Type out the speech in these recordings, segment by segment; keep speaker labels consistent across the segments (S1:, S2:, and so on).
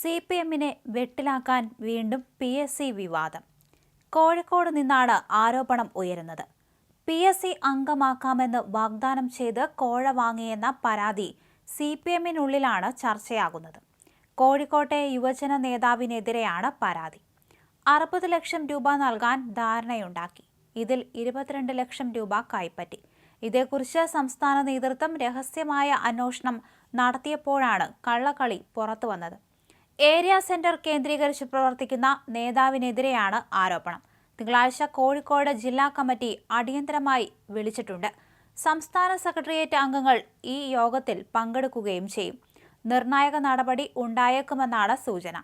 S1: C P എമ്മിനെ വെട്ടിലാക്കാൻ വീണ്ടും P S C വിവാദം. കോഴിക്കോട് നിന്നാണ് ആരോപണം ഉയരുന്നത്. പി എസ് സി അംഗമാക്കാമെന്ന് വാഗ്ദാനം ചെയ്ത് കോഴ വാങ്ങിയെന്ന പരാതി സി പി എമ്മിനുള്ളിലാണ് ചർച്ചയാകുന്നത്. കോഴിക്കോട്ടെ യുവജന നേതാവിനെതിരെയാണ് പരാതി. അറുപത് ലക്ഷം രൂപ നൽകാൻ ധാരണയുണ്ടാക്കി. ഇതിൽ ഇരുപത്തിരണ്ട് ലക്ഷം രൂപ കൈപ്പറ്റി. ഇതേക്കുറിച്ച് സംസ്ഥാന നേതൃത്വം രഹസ്യമായ അന്വേഷണം നടത്തിയപ്പോഴാണ് കള്ളക്കളി പുറത്തുവന്നത്. ഏരിയ സെന്റർ കേന്ദ്രീകരിച്ച് പ്രവർത്തിക്കുന്ന നേതാവിനെതിരെയാണ് ആരോപണം. തിങ്കളാഴ്ച കോഴിക്കോട് ജില്ലാ കമ്മിറ്റി അടിയന്തരമായി വിളിച്ചിട്ടുണ്ട്. സംസ്ഥാന സെക്രട്ടേറിയറ്റ് അംഗങ്ങൾ ഈ യോഗത്തിൽ പങ്കെടുക്കുകയും ചെയ്യും. നിർണായക നടപടി ഉണ്ടായേക്കുമെന്നാണ് സൂചന.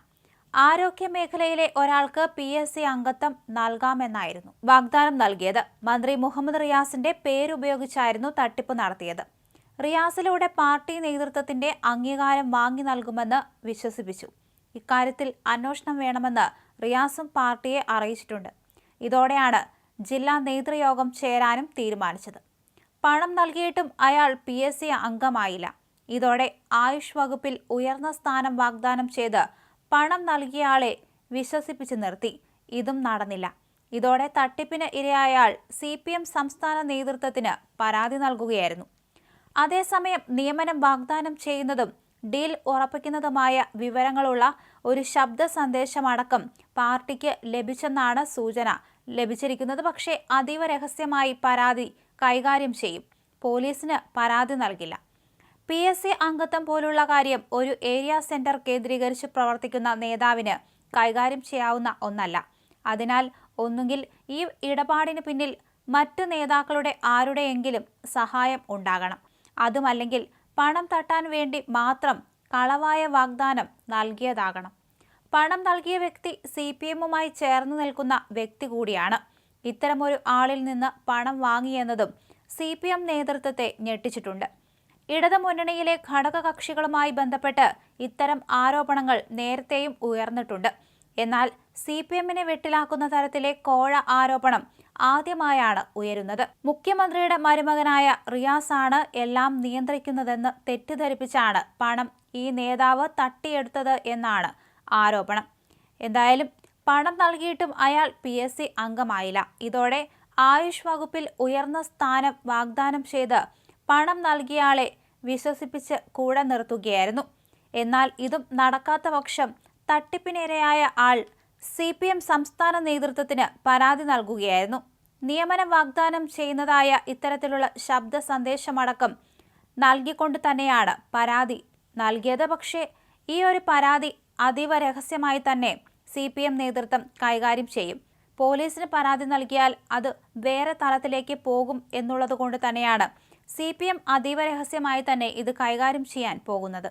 S1: ആരോഗ്യ മേഖലയിലെ ഒരാൾക്ക് പി എസ് സി അംഗത്വം നൽകാമെന്നായിരുന്നു വാഗ്ദാനം നൽകിയത്. മന്ത്രി മുഹമ്മദ് റിയാസിന്റെ പേരുപയോഗിച്ചായിരുന്നു തട്ടിപ്പ് നടത്തിയത്. റിയാസിലൂടെ പാർട്ടി നേതൃത്വത്തിന്റെ അംഗീകാരം വാങ്ങി നൽകുമെന്ന് വിശ്വസിപ്പിച്ചു. ഇക്കാര്യത്തിൽ അന്വേഷണം വേണമെന്ന് റിയാസും പാർട്ടിയെ അറിയിച്ചിട്ടുണ്ട്. ഇതോടെയാണ് ജില്ലാ നേതൃയോഗം ചേരാനും തീരുമാനിച്ചത്. പണം നൽകിയിട്ടും അയാൾ പി. എസ്. സി. അംഗമായില്ല. ഇതോടെ ആയുഷ് വകുപ്പിൽ ഉയർന്ന സ്ഥാനം വാഗ്ദാനം ചെയ്ത് പണം നൽകിയയാളെ വിശ്വസിപ്പിച്ച് നിർത്തി. ഇതും നടന്നില്ല. ഇതോടെ തട്ടിപ്പിന് ഇരയായാൾ സി. പി. എം. സംസ്ഥാന നേതൃത്വത്തിന് പരാതി നൽകുകയായിരുന്നു. അതേസമയം നിയമനം വാഗ്ദാനം ചെയ്യുന്നതും ഡീൽ ഉറപ്പിക്കുന്നതുമായ വിവരങ്ങളുള്ള ഒരു ശബ്ദ സന്ദേശമടക്കം പാർട്ടിക്ക് ലഭിച്ചെന്നാണ് സൂചന. ലഭിച്ചിരിക്കുന്നത് പക്ഷേ അതീവ രഹസ്യമായി പരാതി കൈകാര്യം ചെയ്യും. പോലീസിന് പരാതി നൽകില്ല. പി എസ് സി അംഗത്വം പോലുള്ള കാര്യം ഒരു ഏരിയ സെന്റർ കേന്ദ്രീകരിച്ച് പ്രവർത്തിക്കുന്ന നേതാവിന് കൈകാര്യം ചെയ്യാവുന്ന ഒന്നല്ല. അതിനാൽ ഒന്നുകിൽ ഈ ഇടപാടിന് പിന്നിൽ മറ്റു നേതാക്കളുടെ ആരുടെയെങ്കിലും സഹായം ഉണ്ടാകണം. അതുമല്ലെങ്കിൽ പണം തട്ടാൻ വേണ്ടി മാത്രം കളവായ വാഗ്ദാനം നൽകിയതാകണം. പണം നൽകിയ വ്യക്തി സി പി എമ്മുമായി ചേർന്ന് നിൽക്കുന്ന വ്യക്തി കൂടിയാണ്. ഇത്തരമൊരു ആളിൽ നിന്ന് പണം വാങ്ങിയെന്നതും സി പി എം നേതൃത്വത്തെ ഞെട്ടിച്ചിട്ടുണ്ട്. ഇടതുമുന്നണിയിലെ ഘടകകക്ഷികളുമായി ബന്ധപ്പെട്ട് ഇത്തരം ആരോപണങ്ങൾ നേരത്തെയും ഉയർന്നിട്ടുണ്ട്. എന്നാൽ സി പി എമ്മിനെ വെട്ടിലാക്കുന്ന തരത്തിലെ കോഴ ആരോപണം ആദ്യമായാണ് ഉയരുന്നത്. മുഖ്യമന്ത്രിയുടെ മരുമകനായ റിയാസ് ആണ് എല്ലാം നിയന്ത്രിക്കുന്നതെന്ന് തെറ്റിദ്ധരിപ്പിച്ചാണ് പണം ഈ നേതാവ് തട്ടിയെടുത്തത് എന്നാണ് ആരോപണം. എന്തായാലും പണം നൽകിയിട്ടും അയാൾ പി എസ് സി അംഗമായില്ല. ഇതോടെ ആയുഷ് വകുപ്പിൽ ഉയർന്ന സ്ഥാനം വാഗ്ദാനം ചെയ്ത് പണം നൽകിയയാളെ വിശ്വസിപ്പിച്ച് കൂടെ നിർത്തുകയായിരുന്നു. എന്നാൽ ഇതും നടക്കാത്ത പക്ഷം തട്ടിപ്പിനിരയായ ആൾ സി പി എം സംസ്ഥാന നേതൃത്വത്തിന് പരാതി നൽകുകയായിരുന്നു. നിയമനം വാഗ്ദാനം ചെയ്യുന്നതായ ഇത്തരത്തിലുള്ള ശബ്ദ സന്ദേശമടക്കം നൽകിക്കൊണ്ട് തന്നെയാണ് പരാതി നൽകിയത്. പക്ഷേ ഈ ഒരു പരാതി അതീവ രഹസ്യമായി തന്നെ സി പി എം നേതൃത്വം കൈകാര്യം ചെയ്യും. പോലീസിന് പരാതി നൽകിയാൽ അത് വേറെ തലത്തിലേക്ക് പോകും എന്നുള്ളത് കൊണ്ട് തന്നെയാണ് സി പി എം അതീവ രഹസ്യമായി തന്നെ ഇത് കൈകാര്യം ചെയ്യാൻ പോകുന്നത്.